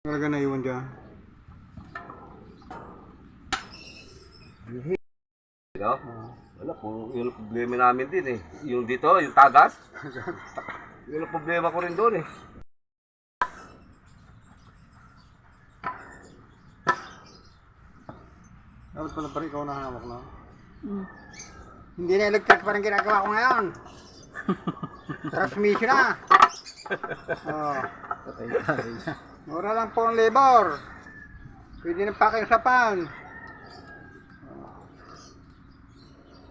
Talaga naiwan dyan. No? Wala po, yun ang problema namin din eh. Yung dito, yung tagas. yun ang problema ko rin doon eh. Dapat pala pa rin ikaw na hawak na. Hindi na electric pa rin ginagawa ko ngayon. Transmission na. Oh. Mura lang po ang labor. Pwede na pakiusapan. Oh.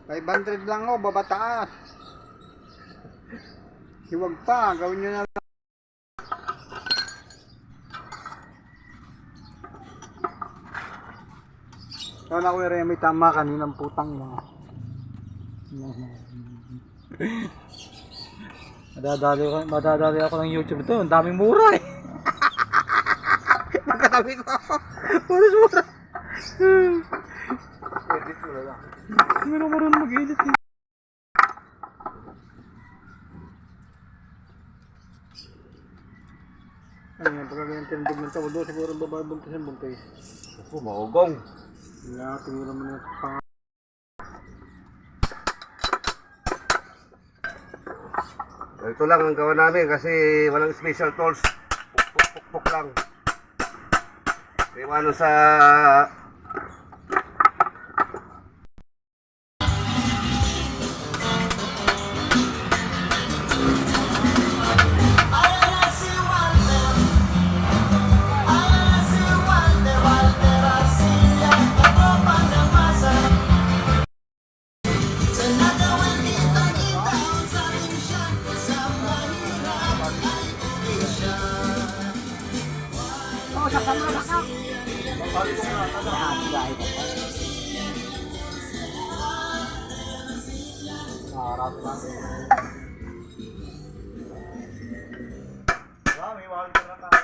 500 lang o, babataas. Hiwag pa, gawin nyo na lang. Kala ko rin may tama kaninang putang mo. Madadali ako, madadali ako ng YouTube to. Ang daming mura eh. Magkatabi ko. Puro mura. Edit ko na lang. Hindi na marunong mag-edit eh. Ano yan, pagka ganyan tindig ng tao doon, siguro bababuntis ang buntis. Ako, maugong. Wala, tingnan mo na yung pang... Ito lang ang gawa namin kasi walang special tools. Puk, puk, puk, puk lang. Kaya ano sa... Ah, may wali na